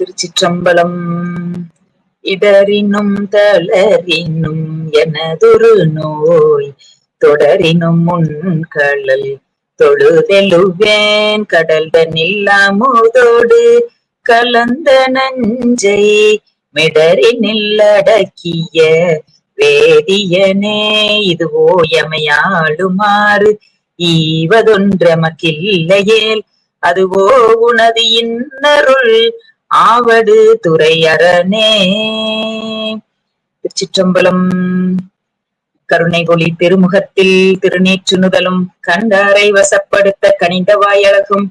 திருச்சிற்றம்பலம். இடரினும் தளரினும் எனதொரு நோய் தொடரினும் முன்களல் தொழுதெழுவேன். கடல்தனில்லாமுதோடு கலந்த நஞ்சை மிடரினில் அடக்கிய வேதியனே இதுவோ எமையாளுமாறு ஈவதொன்றமக்கில்லையேல் அதுவோ உனது இன்னருள் ஆவடு துறையரணே திருச்சிற்றம்பலம் கருணை ஒளி திருமுகத்தில் திருநீற்றுணுதலும் கண்டாரை வசப்படுத்த கனிந்த வாயழகும்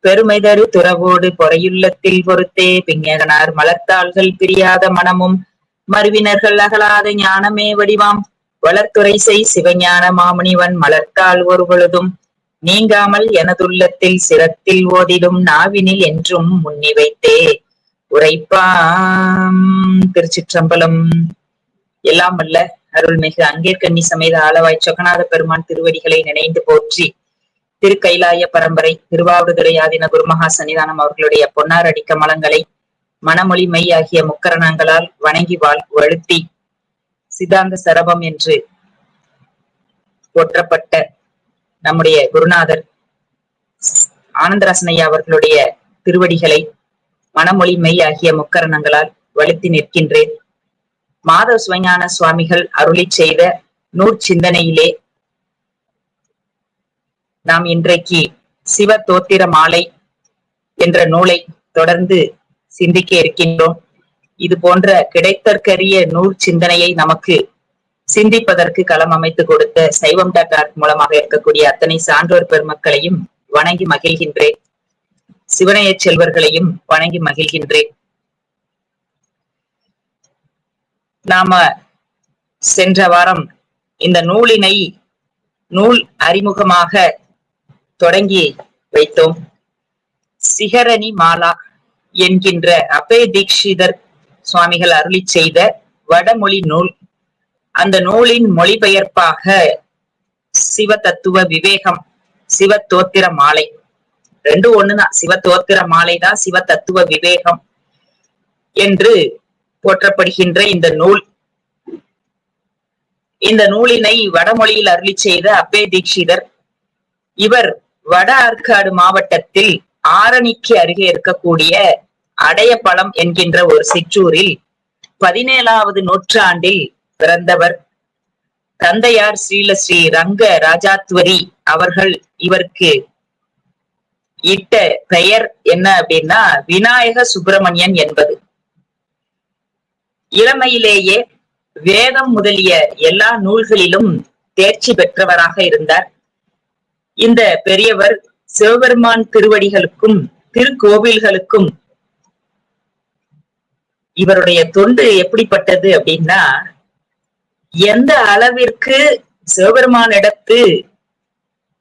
பெருமை தரு துறவோடு பொறையுள்ளத்தில் பொறுத்தே பிஞகனார் மலர்த்தாள்கள் பிரியாத மனமும் மருவினர்கள் அகலாத ஞானமே வடிவாம். வளர்த்துறை செய் சிவஞான மாமுனிவன் மலர்த்தாள் ஒரு பொழுதும் நீங்காமல் எனதுள்ளத்தில் சிரத்தில் ஓதிடும் நாவினில் என்றும் முன்னி வைத்தே உரைப்பாம். திருச்சிற்றம்பலம். எல்லாம் அல்ல அருள்மிகு அங்கேற்கண்ணி சமேத ஆளவாய் சொக்கநாத பெருமான் திருவடிகளை நினைந்து போற்றி. திருக்கைலாய பரம்பரை திருவாவடுதுறை ஆதின குருமகா சன்னிதானம் அவர்களுடைய பொன்னார் அடிக்க மலங்களை மனமொழி மெய் ஆகிய முக்கரணங்களால் வணங்கி வாழ் வழுத்தி சித்தாந்த சரபம் என்று போற்றப்பட்ட நம்முடைய குருநாதர் ஆனந்தராசனையா அவர்களுடைய திருவடிகளை மனமொழி மெய் ஆகிய முக்கரணங்களால் வலுத்தி நிற்கின்றேன். மாதவ சுவஞான சுவாமிகள் அருளி செய்த நூற் சிந்தனையிலே நாம் இன்றைக்கு சிவ தோத்திர மாலை என்ற நூலை தொடர்ந்து சிந்திக்க இருக்கின்றோம். இது போன்ற கிடைத்தற்கரிய நூல் சிந்தனையை நமக்கு சிந்திப்பதற்கு களம் அமைத்து கொடுத்த சைவம் டாட் ஆர்ட் மூலமாக இருக்கக்கூடிய அத்தனை சான்றோர் பெருமக்களையும் வணங்கி மகிழ்கின்றேன். சிவனைய செல்வர்களையும் வணங்கி மகிழ்கின்றேன். நாம சென்ற வாரம் இந்த நூலினை நூல் அறிமுகமாக தொடங்கி வைத்தோம். சிகரணி மாலா என்கின்ற அபே தீக்ஷிதர் சுவாமிகள் அருளி செய்த வடமொழி நூல். அந்த நூலின் மொழிபெயர்ப்பாக சிவ தத்துவ விவேகம் சிவ தோத்திர மாலை. ரெண்டு ஒண்ணுதான். சிவ தோத்திர மாலைதான் சிவ தத்துவ விவேகம் என்று போற்றப்படுகின்ற இந்த நூல். இந்த நூலினை வடமொழியில் அருளி செய்த அப்பே தீட்சிதர். இவர் வட ஆற்காடு மாவட்டத்தில் ஆரணிக்கு அருகே இருக்கக்கூடிய அடையப்பழம் என்கின்ற ஒரு சிற்றூரில் பதினேழாவது நூற்றாண்டில் பிறந்தவர். தந்தையார் ஸ்ரீல ஸ்ரீ ரங்க ராஜாத்வரி அவர்கள் இவருக்கு இட்ட பெயர் என்ன அப்படின்னா விநாயக சுப்பிரமணியன் என்பது. இளமையிலேயே வேதம் முதலிய எல்லா நூல்களிலும் தேர்ச்சி பெற்றவராக இருந்தார். இந்த பெரியவர் சிவபெருமான் திருவடிகளுக்கும் திருக்கோவில்களுக்கும் இவருடைய தொண்டு எப்படிப்பட்டது அப்படின்னா எந்த அளவிற்கு சிவபெருமானிடத்து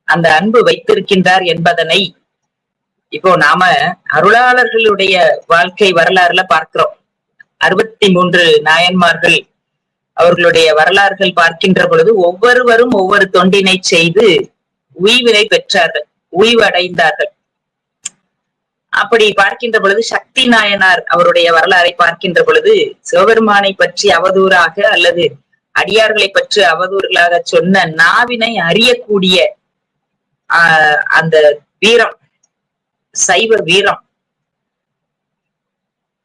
அந்த அன்பு வைத்திருக்கின்றார் என்பதனை இப்போ நாம அருளாளர்களுடைய வாழ்க்கை வரலாறுல பார்க்கிறோம். அறுபத்தி மூன்று நாயன்மார்கள் அவர்களுடைய வரலாறுகள் பார்க்கின்ற பொழுது ஒவ்வொருவரும் ஒவ்வொரு தொண்டினை செய்து உய்வினை பெற்றார்கள் உய்வடைந்தார்கள். அப்படி பார்க்கின்ற பொழுது சக்தி நாயனார் அவருடைய வரலாறை பார்க்கின்ற பொழுது சிவபெருமானை பற்றி அவதூறாக அல்லது அடியார்களை பற்றி அவதூறுகளாக சொன்ன நாவினை அறியக்கூடிய ஆஹ் அந்த வீரம் சைவ வீரம்.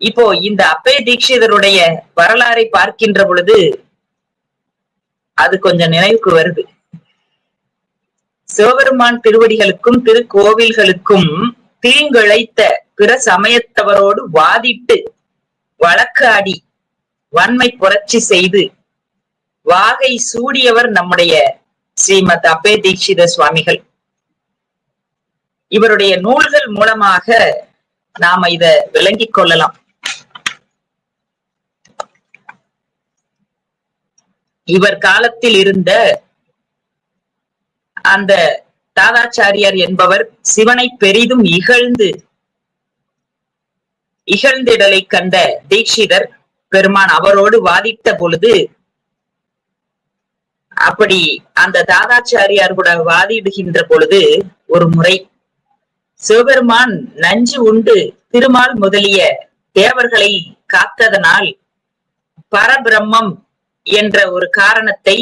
இப்போ இந்த அப்பே தீட்சிதருடைய வரலாறை பார்க்கின்ற பொழுது அது கொஞ்சம் நினைவுக்கு வருது. சிவபெருமான் திருவடிகளுக்கும் திருக்கோவில்களுக்கும் தீங்கிழைத்த பிற சமயத்தவரோடு வாதிட்டு வழக்காடி வன்மை புரட்சி செய்து வாகை சூடியவர் நம்முடைய ஸ்ரீமத் அப்பே தீட்சித சுவாமிகள். இவருடைய நூல்கள் மூலமாக நாம இத விளங்கிக் கொள்ளலாம். இவர் காலத்தில் இருந்த அந்த தாதாச்சாரியார் என்பவர் சிவனை பெரிதும் இகழ்ந்து இகழ்ந்திடலை கண்ட தீட்சிதர் பெருமான் அவரோடு வாதிட்ட பொழுது அப்படி அந்த தாதாச்சாரியார் கூட வாதிடுகின்ற பொழுது ஒரு முறை சிவபெருமான் நஞ்சு உண்டு திருமால் முதலிய தேவர்களை காத்ததனால் பரபிரம்மம் என்ற ஒரு காரணத்தை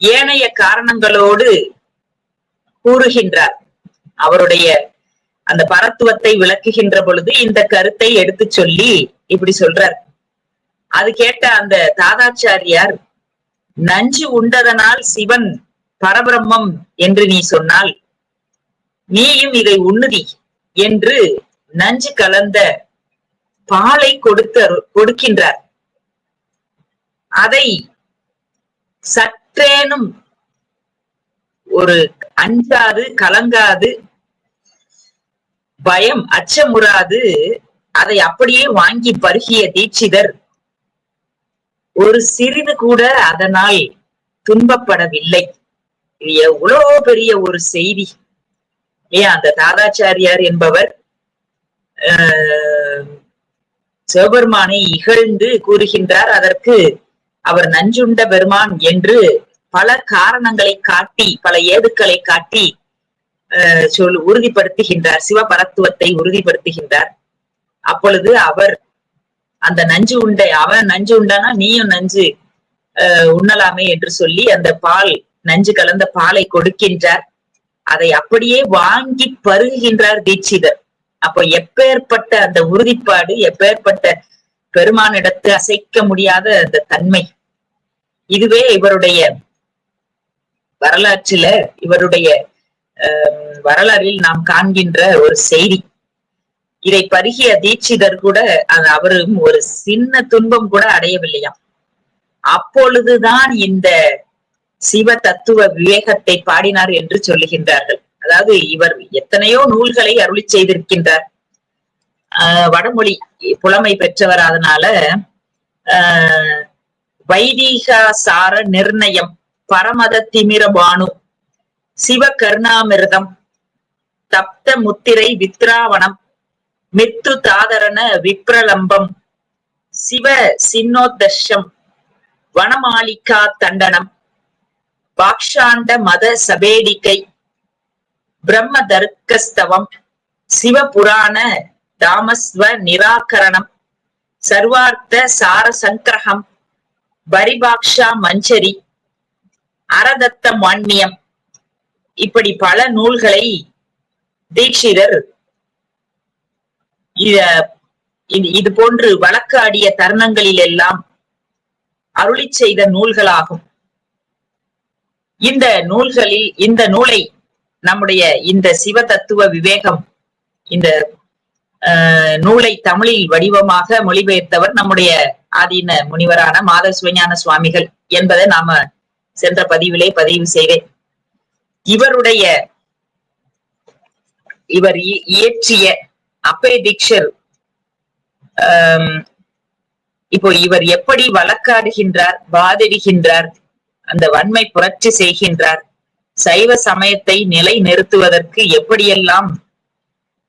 ஏனைய காரணங்களோடு கூறுகின்றார். அவருடைய அந்த பரத்துவத்தை விளக்குகின்ற பொழுது இந்த கருத்தை எடுத்து சொல்லி இப்படி சொல்றார். அது கேட்ட அந்த தாதாச்சாரியார் நஞ்சு உண்டதனால் சிவன் பரபிரம்மம் என்று நீ சொன்னால் நீயும் இதை உண்ணுதி என்று நஞ்சு கலந்த பாலை கொடுத்த கொடுக்கின்றார். அதை சற்றேனும் ஒரு அஞ்சாது கலங்காது பயம் அச்சமுறாது அதை அப்படியே வாங்கி பருகிய தீட்சிதர் ஒரு சிறிது கூட அதனால் துன்பப்படவில்லை. இது எவ்வளோ பெரிய ஒரு செய்தி. ஏன் அந்த தாதாச்சாரியார் என்பவர் சிவபெருமானை இகழ்ந்து கூறுகின்றார். அதற்கு அவர் நஞ்சுண்ட பெருமான் என்று பல காரணங்களை காட்டி பல ஏதுக்களை காட்டி சொல் உறுதிப்படுத்துகின்றார். சிவபரத்துவத்தை உறுதிப்படுத்துகின்றார். அப்பொழுது அவர் அந்த நஞ்சு உண்டை அவன் நஞ்சு உண்டானா நீயும் நஞ்சு உண்ணலாமே என்று சொல்லி அந்த பால் நஞ்சு கலந்த பாலை கொடுக்கின்றார். அதை அப்படியே வாங்கி பருகுகின்றார் தீட்சிதர். அப்போ எப்பேற்பட்ட அந்த உறுதிப்பாடு எப்பேற்பட்ட பெருமானிடத்து அசைக்க முடியாத அந்த தன்மை. இதுவே இவருடைய வரலாற்றில இவருடைய வரலாறில் நாம் காண்கின்ற ஒரு செய்தி. இதை பருகிய தீட்சிதர் கூட அவரும் ஒரு சின்ன துன்பம் கூட அடையவில்லையாம். அப்பொழுதுதான் இந்த சிவ தத்துவ விவேகத்தை பாடினார் என்று சொல்லுகின்றார்கள். அதாவது இவர் எத்தனையோ நூல்களை அருளி செய்திருக்கின்றார். ஆஹ் வடமொழி புலமை பெற்றவர் அதனால ஆஹ் வைதீகாசார நிர்ணயம் பரமத திமிரபானு சிவ கருணாமிர்தம் தப்த முத்திரை வித்ராவணம் மித்து தாதரண விப்ரலம்பம் சிவ சின்னோத்தர்ஷம் வனமாலிகா தண்டனம் பாக்ஷாண்ட மத சபேடிக்கை பிரம்ம தர்க்கஸ்தவம் சிவபுராண தாமஸ்வ நிராகரணம் சர்வார்த்த சார சங்கிரகம் பரிபாக்ஷா மஞ்சரி அரதத்த மான்மியம் இப்படி பல நூல்களை தீட்சிதர். இது போன்று வழக்காடிய தருணங்களில் எல்லாம் அருளி செய்த நூல்களாகும். இந்த நூல்களில் இந்த நூலை நம்முடைய இந்த சிவ தத்துவ விவேகம் இந்த நூலை தமிழில் வடிவமாக மொழிபெயர்த்தவர் நம்முடைய ஆதீன முனிவரான மாத சிவஞான சுவாமிகள் என்பதை நாம சென்ற பதிவிலே பதிவு செய்தேன் இவருடைய இவர் இயற்றிய அப்பே தீக்ஷர் இப்போ இவர் எப்படி வழக்காடுகின்றார் வாதிடுகின்றார் அந்த வன்மை புரட்சி செய்கின்றார். சைவ சமயத்தை நிலை நிறுத்துவதற்கு எப்படியெல்லாம்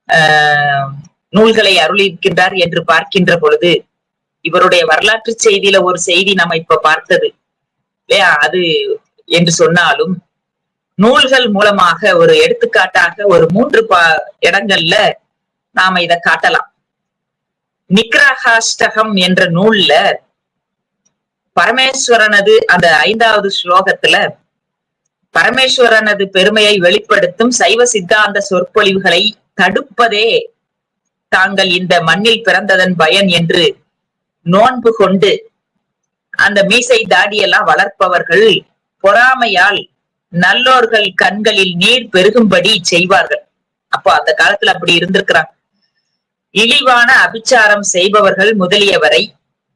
ஆஹ் நூல்களை அருளியிருக்கின்றார் என்று பார்க்கின்ற பொழுது இவருடைய வரலாற்று செய்தியில ஒரு செய்தி நம்ம இப்ப பார்த்தது. இல்லையா? அது என்று சொன்னாலும் நூல்கள் மூலமாக ஒரு எடுத்துக்காட்டாக ஒரு மூன்று பா இடங்கள்ல நாம இத காட்டலாம். நிக்ரஹாஷ்டகம் என்ற நூல்ல பரமேஸ்வரனது அந்த ஐந்தாவது ஸ்லோகத்துல பரமேஸ்வரனது பெருமையை வெளிப்படுத்தும் சைவ சித்தாந்த சொற்பொழிவுகளை தடுப்பதே தாங்கள் இந்த மண்ணில் பிறந்ததன் பயன் என்று நோன்பு கொண்டு அந்த மீசை தாடியெல்லாம் வளர்ப்பவர்கள் பொறாமையால் நல்லோர்கள் கண்களில் நீர் பெருகும்படி செய்வார்கள். அப்போ அந்த காலத்துல அப்படி இருந்திருக்கிறாங்க. இழிவான அபிச்சாரம் செய்பவர்கள் முதலியவரை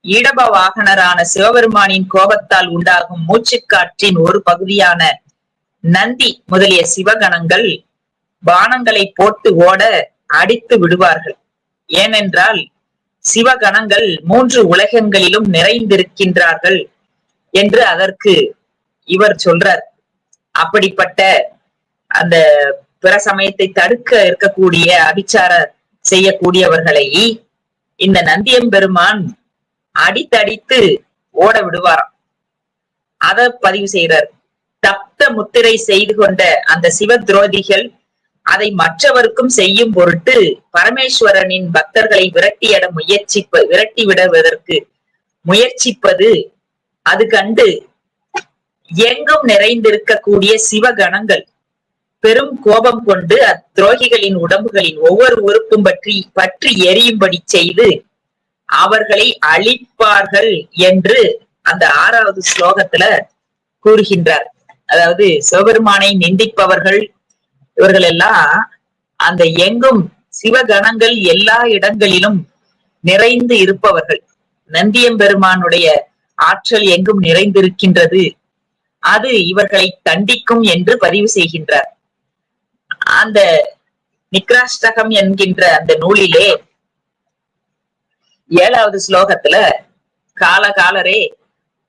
இடப வாகனரான சிவபெருமானின் கோபத்தால் உண்டாகும் மூச்சுக்காற்றின் ஒரு பகுதியான நந்தி முதலிய சிவகணங்கள் பானங்களை போட்டு ஓட அடித்து விடுவார்கள். ஏனென்றால் சிவகணங்கள் மூன்று உலகங்களிலும் நிறைந்திருக்கின்றார்கள் என்று அதற்கு இவர் சொல்றார். அப்படிப்பட்ட அந்த பிற சமயத்தை தடுக்க இருக்கக்கூடிய அபிச்சார செய்யக்கூடியவர்களை இந்த நந்தியம்பெருமான் அடித்தடித்து ஓட விடுவாராம். அத பதிவு செய்யறார் தப்த முத்திரை செய்து கொண்ட அந்த சிவ துரோதிகள் அதை மற்றவருக்கும் செய்யும் பொருட்டு பரமேஸ்வரனின் பக்தர்களை விரட்டியிட முயற்சிப்ப விரட்டி விடுவதற்கு முயற்சிப்பது அது கண்டு எங்கும் நிறைந்திருக்கக்கூடிய சிவகணங்கள். பெரும் கோபம் கொண்டு அத்துரோகிகளின் உடம்புகளின் ஒவ்வொரு உறுப்பும் பற்றி பற்றி எரியும்படி செய்து அவர்களை அழிப்பார்கள் என்று அந்த ஆறாவது ஸ்லோகத்துல கூறுகின்றார். அதாவது சிவபெருமானை நிந்திப்பவர்கள் இவர்கள் எல்லாம் அந்த எங்கும் சிவகணங்கள் எல்லா இடங்களிலும் நிறைந்து இருப்பவர்கள். நந்தியம்பெருமானுடைய ஆற்றல் எங்கும் நிறைந்திருக்கின்றது. அது இவர்களை தண்டிக்கும் என்று பதிவு செய்கின்றார். அந்த நிக்ராஷ்டகம் என்கின்ற அந்த நூலிலே ஏழாவது ஸ்லோகத்துல காலகாலரே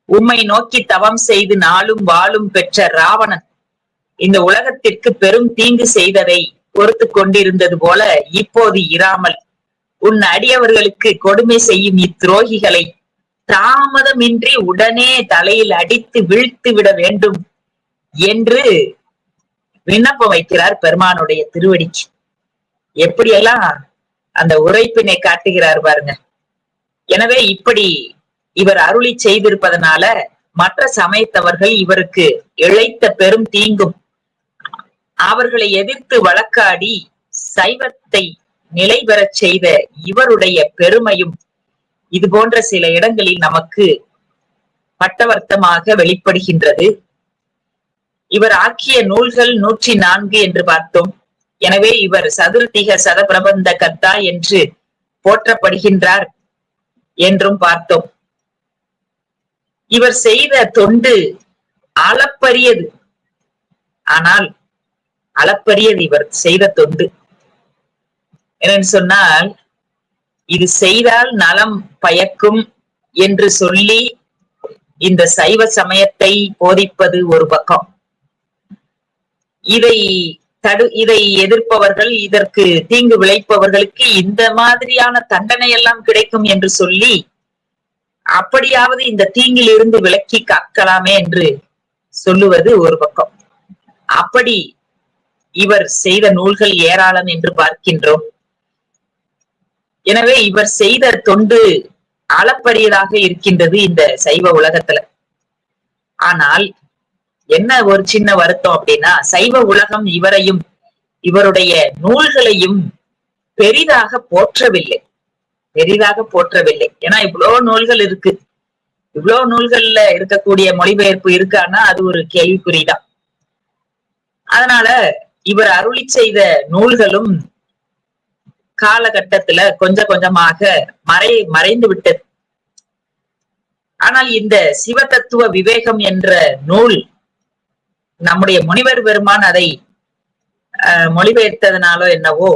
உம்மை நோக்கி தவம் செய்து நாளும் வாழும் பெற்ற ராவணன் இந்த உலகத்திற்கு பெரும் தீங்கு செய்ததை பொறுத்து கொண்டிருந்தது போல இப்போது இராமல் உன் அடியவர்களுக்கு கொடுமை செய்யும் இத்துரோகிகளை தாமதமின்றி உடனே தலையில் அடித்து வீழ்த்து விட வேண்டும் என்று விண்ணப்பம் வைக்கிறார் பெருமானுடைய திருவடிக்கு. எப்படியெல்லாம் அந்த உரைப்பினை காட்டுகிறார் பாருங்க. எனவே இப்படி இவர் அருளி செய்திருப்பதனால மற்ற சமயத்தவர்கள் இவருக்கு இழைத்த பெரும் தீங்கும். அவர்களை எதிர்த்து வழக்காடி சைவத்தை நிலை பெறச் செய்த இவருடைய பெருமையும் இது போன்ற சில இடங்களில் நமக்கு பட்டவர்த்தமாக வெளிப்படுகின்றது. இவர் ஆக்கிய நூல்கள் நூற்றி நான்கு என்று பார்த்தோம். எனவே இவர் சதுர்த்திக சதபிரபந்த கர்த்தா என்று போற்றப்படுகின்றார். என்றும் பார்த்தோம். இவர் செய்த தொண்டு அளப்பரியது. ஆனால் அளப்பரியது இவர் செய்த தொண்டு. என்னன்னு சொன்னால் இது செய்தால் நலம் பயக்கும் என்று சொல்லி இந்த சைவ சமயத்தை போதிப்பது ஒரு பக்கம். இதை தடு இதை எதிர்ப்பவர்கள் இதற்கு தீங்கு விளைப்பவர்களுக்கு இந்த மாதிரியான தண்டனை எல்லாம் கிடைக்கும் என்று சொல்லி அப்படியாவது இந்த தீங்கில் இருந்து விலக்கி காக்கலாமே என்று சொல்லுவது ஒரு பக்கம். அப்படி இவர் செய்த நூல்கள் ஏராளம் என்று பார்க்கின்றோம். எனவே இவர் செய்த தொண்டு அளப்பரியதாக இருக்கின்றது இந்த சைவ உலகத்துல. ஆனால் என்ன ஒரு சின்ன வருத்தம் அப்படின்னா சைவ உலகம் இவரையும் இவருடைய நூல்களையும் பெரிதாக போற்றவில்லை. பெரிதாக போற்றவில்லை. ஏன்னா இவ்வளவு நூல்கள் இருக்கு. இவ்வளவு நூல்கள்ல இருக்கக்கூடிய மொழிபெயர்ப்பு இருக்கான்னா அது ஒரு கேள்விக்குறிதான். அதனால இவர் அருளி செய்த நூல்களும் காலகட்டத்துல கொஞ்சம் கொஞ்சமாக மறை மறைந்து விட்டது. ஆனால் இந்த சிவதத்துவ விவேகம் என்ற நூல் நம்முடைய முனிவர் பெருமான் அதை மொழிபெயர்த்ததுனாலோ என்னவோ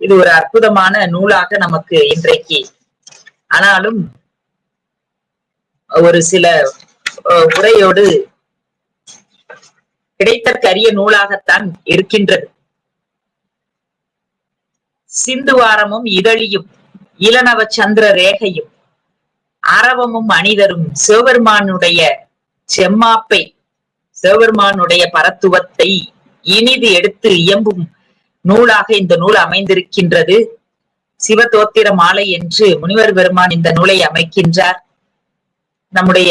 இது ஒரு அற்புதமான நூலாக நமக்கு இன்றைக்கு. ஆனாலும் ஒரு சில உரையோடு கிடைத்தற்கரிய நூலாகத்தான் இருக்கின்றது. சிந்துவாரமும் இதழியும் இளநவ சந்திர ரேகையும் அரவமும் அணிதரும் சிவபெருமானுடைய செம்மாப்பை சிவபெருமானுடைய பரத்துவத்தை இனிது எடுத்து இயம்பும் நூலாக இந்த நூல் அமைந்திருக்கின்றது. சிவதோத்திர மாலை என்று முனிவர் பெருமான் இந்த நூலை அமைக்கின்றார். நம்முடைய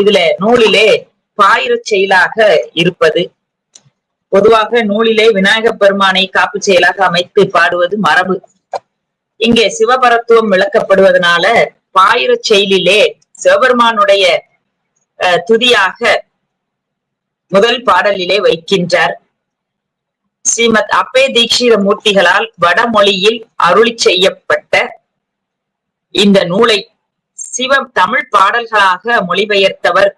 இதுல நூலிலே பாயிர செயலாக இருப்பது. பொதுவாக நூலிலே விநாயக பெருமானை காப்பு செயலாக அமைத்து பாடுவது மரபு. இங்கே சிவபரத்துவம் விளக்கப்படுவதனால பாயிர செயலிலே சிவபெருமானுடைய துதியாக முதல் பாடலிலே வைக்கின்றார். ஸ்ரீமத் அப்பே தீட்சித மூர்த்திகளால் வடமொழியில் அருளி செய்யப்பட்ட இந்த நூலை சிவ தமிழ் பாடல்களாக மொழிபெயர்த்தவர்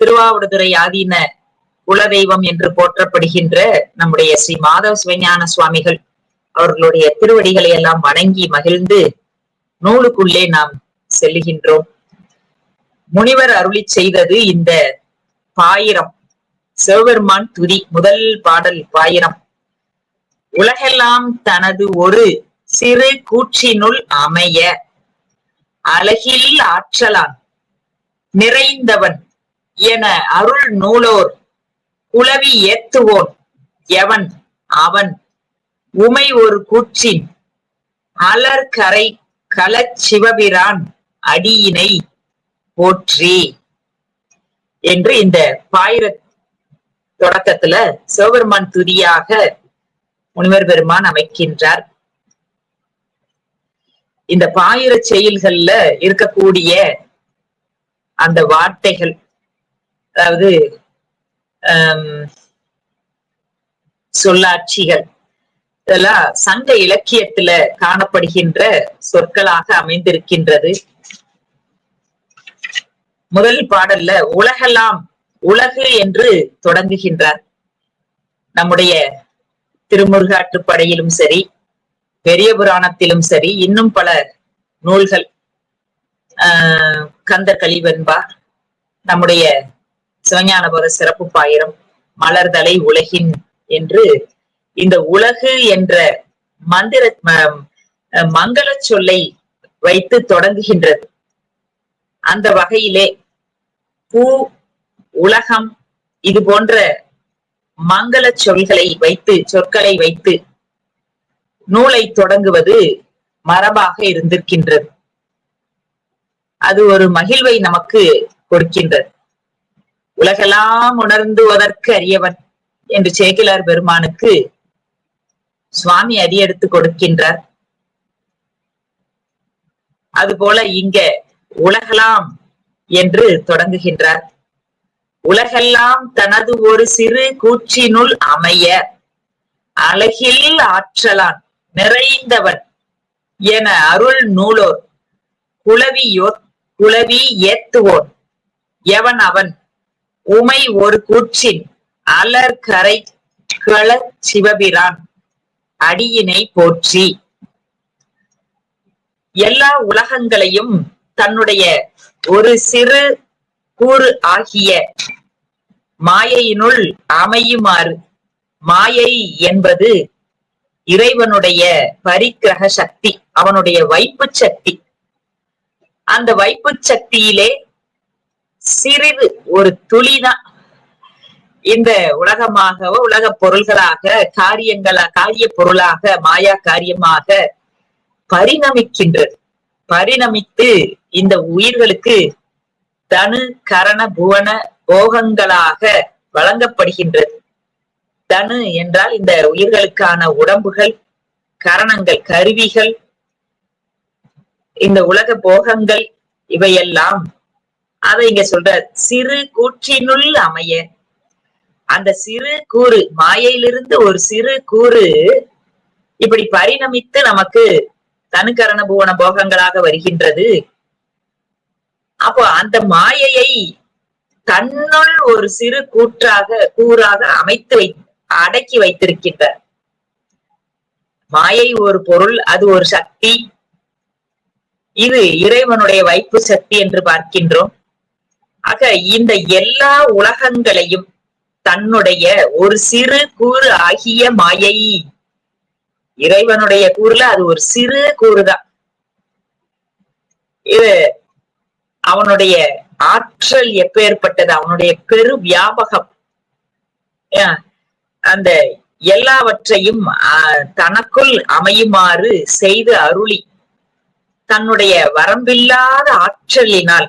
திருவாவடுதுறை ஆதீன குலதெய்வம் என்று போற்றப்படுகின்ற நம்முடைய ஸ்ரீ மாதவ சிவஞான சுவாமிகள் அவர்களுடைய திருவடிகளை எல்லாம் வணங்கி மகிழ்ந்து நூலுக்குள்ளே நாம் செல்லுகின்றோம். முனிவர் அருளி செய்தது இந்த பாயிரம். சிவபெருமான் துதி முதல் பாடல் பாயிரம். உலகெல்லாம் தனது ஒரு சிறு கூற்றினுள் அமைய அழகில் ஆற்றலான் நிறைந்தவன் என அருள் நூலோர் உளவி ஏத்துவோன் எவன்? அவன் உமை ஒரு கூற்றின் அலர்கரை களச்சிவபிரான் அடியினை போற்றி. என்று இந்த பாயிர தொடக்கத்துல சிவபெருமான் துதியாக முனிவர் பெருமான் அமைக்கின்றார். இந்த பாயிர செயல்கள்ல இருக்கக்கூடிய அந்த வார்த்தைகள் அதாவது சொல்லாட்சிகள் இதெல்லாம் சங்க இலக்கியத்துல காணப்படுகின்ற சொற்களாக அமைந்திருக்கின்றது. முதல் பாடல்ல உலகெல்லாம் உலகு என்று தொடங்குகின்றார். நம்முடைய திருமுருகாற்றுப்படையிலும் சரி பெரிய புராணத்திலும் சரி இன்னும் பல நூல்கள் ஆஹ் கந்தர் நம்முடைய சிவஞானபுர சிறப்பு பாயிரம் மலர்தலை உலகின் என்று இந்த உலகு என்ற மந்திர ம- மங்கள சொல்லை வைத்து தொடங்குகின்றது. அந்த வகையிலே பூ உலகம் இது போன்ற மங்கள சொல்களை வைத்து சொற்களை வைத்து நூலை தொடங்குவது மரபாக இருந்திருக்கின்றது. அது ஒரு மகிழ்வை நமக்கு கொடுக்கின்றது. உலகெல்லாம் உணர்ந்துவதற்கு அறியவன் என்று சேக்கிலார் பெருமானுக்கு சுவாமி அடியெடுத்து கொடுக்கின்றார். அதுபோல இங்க உலகலாம் என்று தொடங்குகின்றார். உலகெல்லாம் தனது ஒரு சிறு கூற்றினுள் அமைய அழகில் ஆற்றலான் நிறைந்தவன் என அருள் நூலோர் குலவியோர் குளவி ஏத்துவோன் எவன் அவன்? உமை ஒரு கூற்றின் அலர்கரை கள சிவபிரான் அடியினை போற்றி. எல்லா உலகங்களையும் தன்னுடைய ஒரு சிறு கூறு ஆகிய மாயையினுள் அமையுமாறு. மாயை என்பது இறைவனுடைய பரிக்கிரக சக்தி அவனுடைய வைப்பு சக்தி. அந்த வைப்பு சக்தியிலே சிறிது ஒரு துளிதான். இந்த உலகமாக உலக பொருள்களாக காரியங்களா காரிய பொருளாக மாயா காரியமாக பரிணமிக்கின்றது. பரிணமித்து இந்த உயிர்களுக்கு தனு கரண புவன போகங்களாக வழங்கப்படுகின்றது. தனு என்றால் இந்த உயிர்களுக்கான உடம்புகள் கரணங்கள் கருவிகள் இந்த உலக போகங்கள் இவையெல்லாம் அதை இங்க சொல்ற சிறு கூற்றினுள் அமைய. அந்த சிறு கூறு மாயையிலிருந்து ஒரு சிறு கூறு இப்படி பரிணமித்து நமக்கு தனுக்கரண புவன போகங்களாக வருகின்றது. அப்போ அந்த மாயையை தன்னுள் ஒரு சிறு கூற்றாக கூறாக அமைத்து வை அடக்கி வைத்திருக்கின்றார். மாயை ஒரு பொருள் அது ஒரு சக்தி. இது இறைவனுடைய வைப்பு சக்தி என்று பார்க்கின்றோம். ஆக இந்த எல்லா உலகங்களையும் தன்னுடைய ஒரு சிறு கூறு ஆகிய மாயை இறைவனுடைய கூறுல அது ஒரு சிறு கூறுதான். இது அவனுடைய ஆற்றல் எப்பேற்பட்டது? அவனுடைய பெரு வியாபகம். அந்த எல்லாவற்றையும் தனக்குள் அமையுமாறு செய்து அருளி தன்னுடைய வரம்பில்லாத ஆற்றலினால்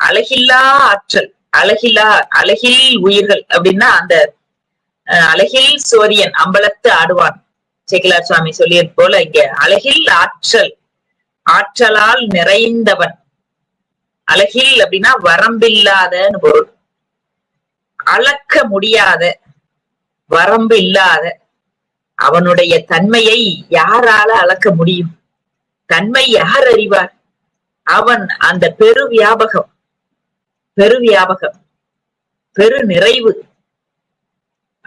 அழகில்லா ஆற்றல் அழகில்லா அழகில் உயிர்கள் அப்படின்னா அந்த அஹ், அழகில் சோரியன் அம்பலத்து ஆடுவான். சேக்கிலார் சுவாமி சொல்லியது போல இங்க அழகில் ஆற்றல் ஆற்றலால் நிறைந்தவன். அழகில் அப்படின்னா வரம்பில்லாதன்னு பொருள். அளக்க முடியாத வரம்பு இல்லாத அவனுடைய தன்மையை யாரால அளக்க முடியும்? தன்மை யார் அறிவார்? அவன் அந்த பெரு வியாபகம் பெரு வியாபகம் பெரு நிறைவு.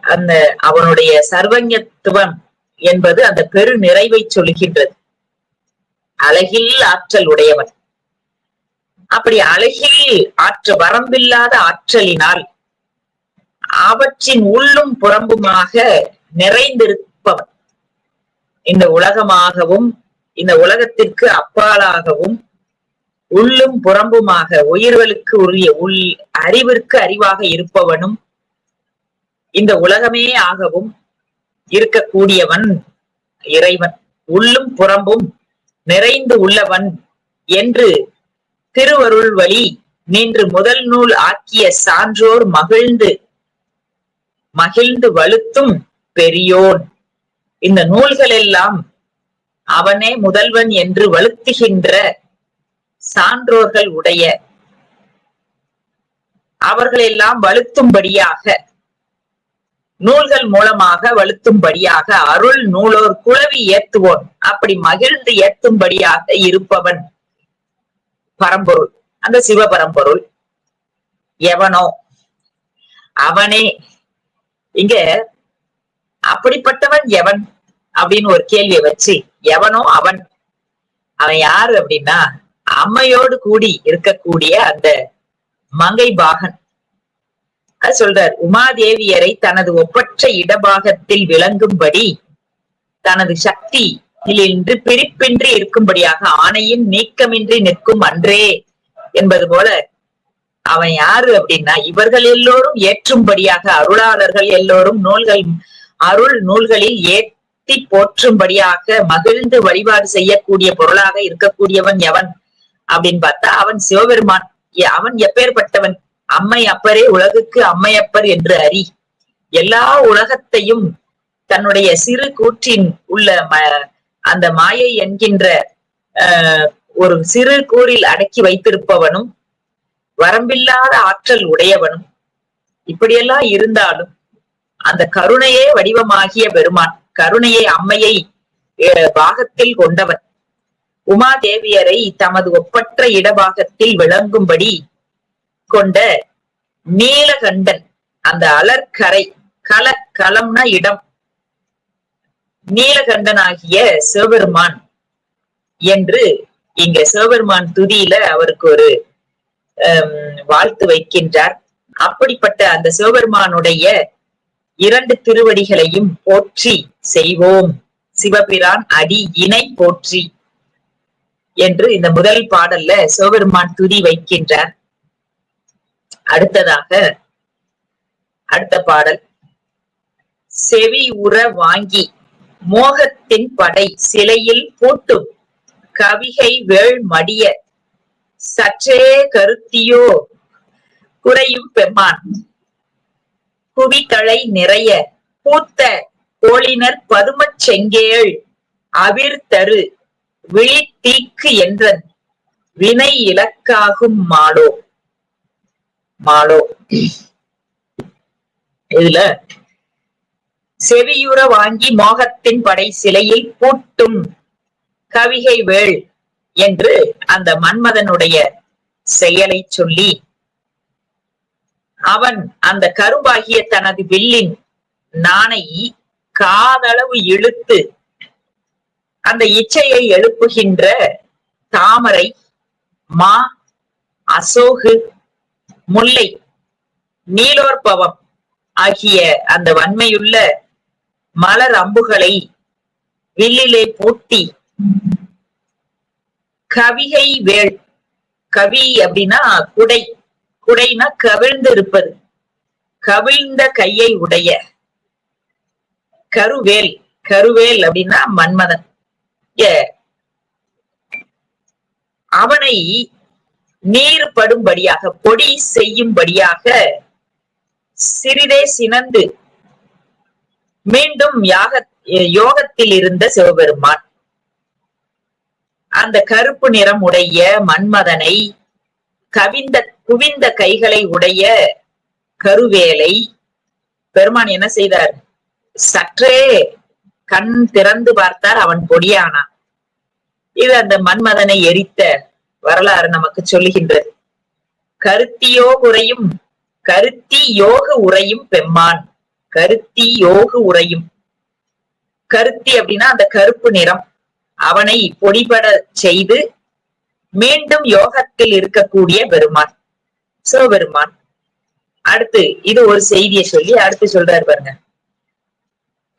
அந்த அவனுடைய சர்வஞத்துவம் என்பது அந்த பெரு நிறைவை சொல்கின்றது. அழகில் ஆற்றல் உடையவன். அப்படி அழகில் ஆற்ற வரம்பில்லாத ஆற்றலினால் அவற்றின் உள்ளும் புறம்புமாக நிறைந்திருப்பவன். இந்த உலகமாகவும் இந்த உலகத்திற்கு அப்பாலாகவும் உள்ளும் புறம்புமாக உயிர்களுக்கு உரிய உள் அறிவிற்கு அறிவாக இருப்பவனும் இந்த உலகமே ஆகவும் இருக்கக்கூடியவன் இறைவன். உள்ளும் புறம்பும் நிறைந்து உள்ளவன் என்று திருவருள் வழி நின்று முதல் நூல் ஆக்கிய சான்றோர் மகிழ்ந்து மகிழ்ந்து வலுத்தும் பெரியோன். இந்த நூல்கள் எல்லாம் அவனே முதல்வன் என்று வலுத்துகின்ற சான்றோர்கள் உடைய. அவர்கள் எல்லாம் வலுத்தும்படியாக நூல்கள் மூலமாக வலுத்தும்படியாக அருள் நூலோர் குழவி ஏத்துவோன். அப்படி மகிழ்ந்து ஏத்தும்படியாக இருப்பவன் பரம்பொருள். அந்த சிவபரம்பொருள் எவனோ. அவனே. இங்க அப்படிப்பட்டவன் எவன் அப்படின்னு ஒரு கேள்வியை வச்சு எவனோ அவன். அவன் யாரு அப்படின்னா அம்மையோடு கூடி இருக்கக்கூடிய அந்த மங்கை பாகன். சொல்றார் உமாதேவியரை தனது ஒப்பற்ற இடபாகத்தில் விளங்கும்படி தனது சக்தி இன்று பிரிப்பின்றி இருக்கும்படியாக ஆணையும் நீக்கமின்றி நிற்கும் அன்றே என்பது போல அவன் யாரு அப்படின்னா இவர்கள் எல்லோரும் ஏற்றும்படியாக அருளாளர்கள் எல்லோரும் நூல்கள் அருள் நூல்களில் ஏற்றி போற்றும்படியாக மகிழ்ந்து வழிபாடு செய்யக்கூடிய பொருளாக இருக்கக்கூடியவன் எவன் அப்படின்னு பார்த்தா அவன் சிவபெருமான் அவன் எப்பேற்பட்டவன்? அம்மை அப்பரே உலகுக்கு அம்மையப்பர் என்று அறி. எல்லா உலகத்தையும் தன்னுடைய சிறு கூற்றின் உள்ள அந்த மாயை என்கின்ற ஒரு சிறு கூறில் அடக்கி வைத்திருப்பவனும் வரம்பில்லாத ஆற்றல் உடையவனும் இப்படியெல்லாம் இருந்தாலும் அந்த கருணையே வடிவமாகிய பெருமான் கருணையை அம்மையை பாகத்தில் கொண்டவன். உமாதேவியரை தமது ஒப்பற்ற இடபாகத்தில் விளங்கும்படி கொண்ட நீலகண்டன் அந்த அலர்கரை கல களம்னா இடம். நீலகண்டனாகிய சிவபெருமான் என்று இங்க சிவபெருமான் துதியில அவருக்கு ஒரு வாழ்த்து வைக்கின்றார். அப்படிப்பட்ட அந்த சிவபெருமானுடைய இரண்டு திருவடிகளையும் போற்றி செய்வோம். சிவபிரான் அடி இணை போற்றி என்று இந்த முதல் பாடல்ல சிவபெருமான் துதி வைக்கின்றார். அடுத்ததாக அடுத்த பாடல். செவி உற வாங்கி மோகத்தின் படை சிலையில் பூட்டும் கவிகை வேள் மடிய சற்றே கருத்தியோ குறையும் பெம்மான். குவித்தழை நிறைய பூத்த கோளினர் பதுமச் செங்கேள் அவிர்தரு விழித்தீக்கு என்றன் வினை இலக்காகும் மாடோ. மாலோ. இதுல செவியுற வாங்கி மோகத்தின் படை சிலையை பூட்டும் கவிகை வேள் என்று அந்த மன்மதனுடைய செயலை சொல்லி அவன் அந்த கரும்பாகிய தனது வில்லின் நாணை காதளவு இழுத்து அந்த இச்சையை எழுப்புகின்ற தாமரை மா அசோகு முல்லை நீலோற்பவம் ஆகிய அந்த வன்மையுள்ள மலர் அம்புகளை வில்லிலே பூட்டி கவிகை வேள் கவி அப்படின்னா குடை குடைனா கவிழ்ந்து இருப்பது. கவிழ்ந்த கையை உடைய கருவேல் கருவேல் அப்படின்னா மன்மதன். அவனை நீர் படும்படியாக பொடி செய்யும்படியாக சிறிதே சினந்து மீண்டும் யாக யோகத்தில் இருந்த சிவபெருமான் அந்த கருப்பு நிறம் உடைய மன்மதனை கவிந்த குவிந்த கைகளை உடைய கருவேலை பெருமான் என்ன செய்தார்? சற்றே கண் திறந்து பார்த்தார் அவன் பொடியானான். இது அந்த மன்மதனை எரித்த வரலாறு நமக்கு சொல்லுகின்றது. கருத்தியோ உரையும் கருத்தி யோக உரையும் பெம்மான். கருத்தி யோக உரையும். கருத்தி அப்படின்னா அந்த கருப்பு நிறம். அவனை பொடிபட செய்து மீண்டும் யோகத்தில் இருக்கக்கூடிய பெருமான். சிவபெருமான் அடுத்து இது ஒரு செய்தியை சொல்லி அடுத்து சொல்றாரு பாருங்க.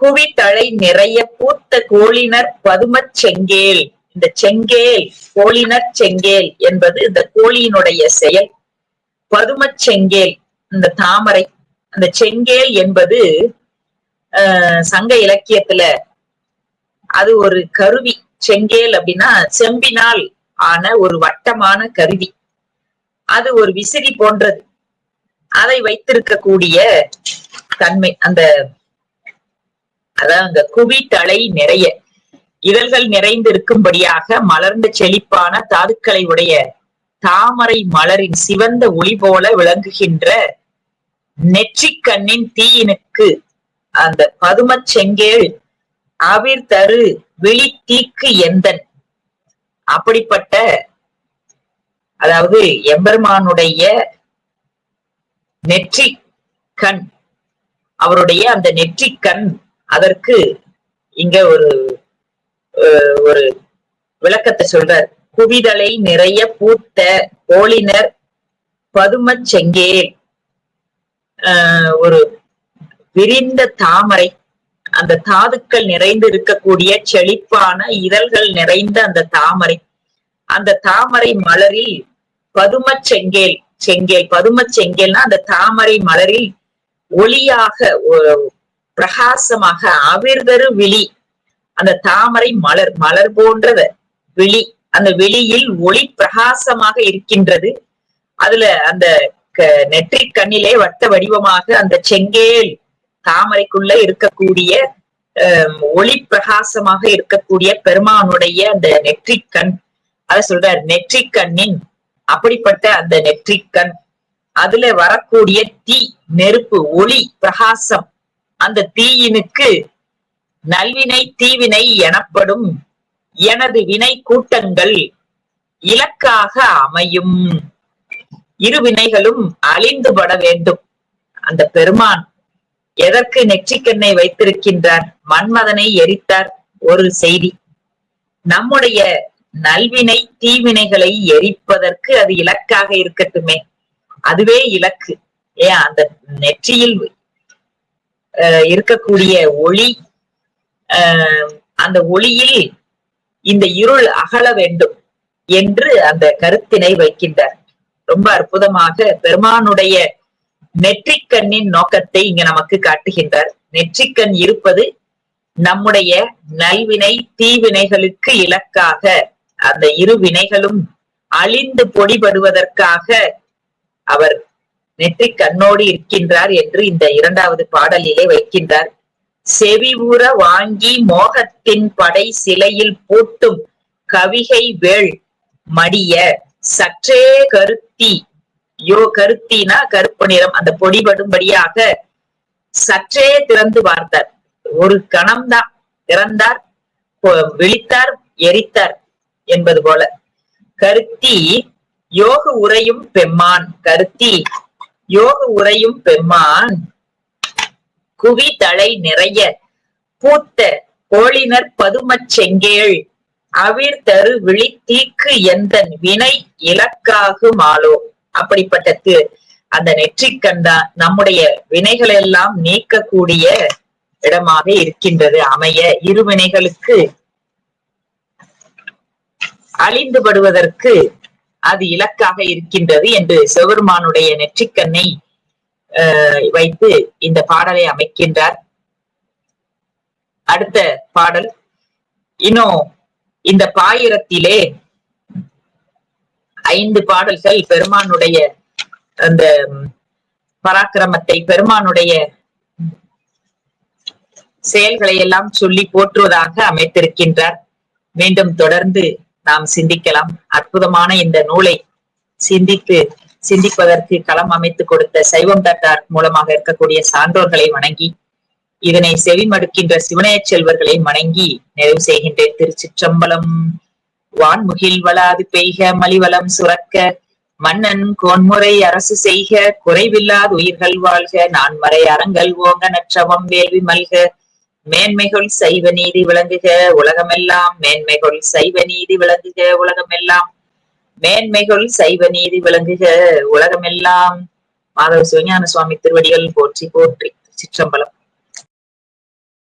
குவித்தழை நிறைய பூத்த கோழினர் பதுமச் செங்கேல். இந்த செங்கேல் கோழினர் செங்கேல் என்பது இந்த கோழியினுடைய செயல். பதும செங்கேல் இந்த தாமரை. அந்த செங்கேல் என்பது ஆஹ் சங்க இலக்கியத்துல அது ஒரு கருவி. செங்கேல் அப்படின்னா செம்பினால் ஆன ஒரு வட்டமான கருவி. அது ஒரு விசிறி போன்றது. அதை வைத்திருக்கக்கூடிய தன்மை. அந்த அதான் அந்த குவித்தலை நிறைய. இதழ்கள் நிறைந்திருக்கும்படியாக மலர்ந்த செழிப்பான தாதுக்களை உடைய தாமரை மலரின் சிவந்த ஒளி போல விளங்குகின்ற நெற்றிக்கண்ணின் தீயினுக்கு அந்த பதுமச் செங்கேள் அவிர் தரு விழி தீக்கு எந்தன்? அப்படிப்பட்ட அதாவது எம்பெருமானுடைய நெற்றி கண் அவருடைய அந்த நெற்றி கண் அதற்கு இங்க ஒரு ஒரு விளக்கத்தை சொல்றார். குவிதலை நிறைய பூத்த கோளினர் பதுமச் செங்கேல். ஆஹ், ஒரு விரிந்த தாமரை. அந்த தாதுக்கள் நிறைந்து இருக்கக்கூடிய செழிப்பான இதழ்கள் நிறைந்த அந்த தாமரை. அந்த தாமரை மலரில் பதுமச் செங்கேல். செங்கேல் பதுமச் செங்கேல்னா அந்த தாமரை மலரில் ஒளியாக பிரகாசமாக அவிர்தரு விழி. அந்த தாமரை மலர் மலர் போன்றத விழி அந்த வெளியில் ஒளி பிரகாசமாக இருக்கின்றது. அதுல அந்த நெற்றி கண்ணிலே வட்ட வடிவமாக அந்த செங்கேல் தாமரைக்குள்ள இருக்கக்கூடிய ஒளி பிரகாசமாக இருக்கக்கூடிய பெருமானுடைய அந்த நெற்றிக் கண். அத சொல்றார் நெற்றிக்கண்ணின் அப்படிப்பட்ட அந்த நெற்றிக் கண். அதுல வரக்கூடிய தீ நெருப்பு ஒளி பிரகாசம். அந்த தீயினுக்கு நல்வினை தீவினை எனப்படும் எனது வினை கூட்டங்கள் இலக்காக அமையும். இரு வினைகளும் அழிந்துபட வேண்டும். அந்த பெருமான் எதற்கு நெற்றிக்கண்ணை வைத்திருக்கின்றார்? மன்மதனை எரித்தார். ஒரு செய்தி. நம்முடைய நல்வினை தீவினைகளை எரிப்பதற்கு அது இலக்காக இருக்கட்டுமே. அதுவே இலக்கு. ஏன்? அந்த நெற்றியில் இருக்கக்கூடிய ஒளி அந்த ஒளியில் இந்த இருள் அகல வேண்டும் என்று அந்த கருத்தினை வைக்கின்றார். ரொம்ப அற்புதமாக பெருமானுடைய நெற்றிக்கண்ணின் நோக்கத்தை இங்க நமக்கு காட்டுகின்றார். நெற்றிக்கண் இருப்பது நம்முடைய நல்வினை தீவினைகளுக்கு இலக்காக அந்த இரு வினைகளும் அழிந்து பொடிபடுவதற்காக அவர் நெற்றிக் கண்ணோடு இருக்கின்றார் என்று இந்த இரண்டாவது பாடலிலே வைக்கின்றார். செவிவுற வாங்கி மோகத்தின் படை சிலையில் பூட்டும் கவிகை வேள் மடிய சற்றே கருத்தி. யோ கருத்தினா கருப்பு நிறம். அந்த பொடிபடும்படியாக சற்றே திறந்து பார்த்தார். ஒரு கணம்தான். திறந்தார் விழித்தார் எரித்தார் என்பது போல. கருத்தி யோக உரையும் பெம்மான். கருத்தி யோக உரையும் பெம்மான். குவிதலை நிறைய பூத்த கோளினர் பதுமச் செங்கேள் அவிர்தரு விழி தீக்கு எந்தன் வினை இலக்காகுமாலோ அப்படிப்பட்ட தி- அந்த நெற்றிக்கண்டா நம்முடைய வினைகள் எல்லாம் நீக்கக்கூடிய இடமாக இருக்கின்றது அமைய இரு வினைகளுக்கு. அழிந்துபடுவதற்கு அது இலக்காக இருக்கின்றது என்று செவருமானுடைய நெற்றிக்கண்ணை வைத்து இந்த பாடலை அமைக்கின்றார். அடுத்த பாடல். இன்னும் இந்த பாயிரத்திலே ஐந்து பாடல்கள் பெருமானுடைய அந்த பராக்கிரமத்தை பெருமானுடைய செயல்களை எல்லாம் சொல்லி போற்றுவதாக அமைத்திருக்கின்றார். மீண்டும் தொடர்ந்து நாம் சிந்திக்கலாம். அற்புதமான இந்த நூலை சிந்தித்து சிந்திப்பதற்கு களம் அமைத்து கொடுத்த சைவம் தட்டார் மூலமாக இருக்கக்கூடிய சான்றோர்களை வணங்கி இதனை செவிமடுக்கின்ற சிவனையச் செல்வர்களை வணங்கி நிறைவு செய்கின்றேன். திருச்சிற்றம்பலம் வான்முகில் வளாது பெய்க மலிவளம் சுரக்க மன்னன் கோன்முறை அரசு செய்க குறைவில்லாத உயிர்கள் வாழ்க நான் மறை அறங்கள் ஓங்க நற்றவம் வேள்வி மல்க மேன்மைகள் சைவ நீதி விளங்குக உலகமெல்லாம் மேன்மைகள் சைவ நீதி விளங்குக உலகமெல்லாம் மேன்மைகள் சைவ நீதி விளங்குக. உலகமெல்லாம் மாதவ சிவஞான சுவாமி திருவடிகள் போற்றி போற்றி. சிற்றம்பலம்.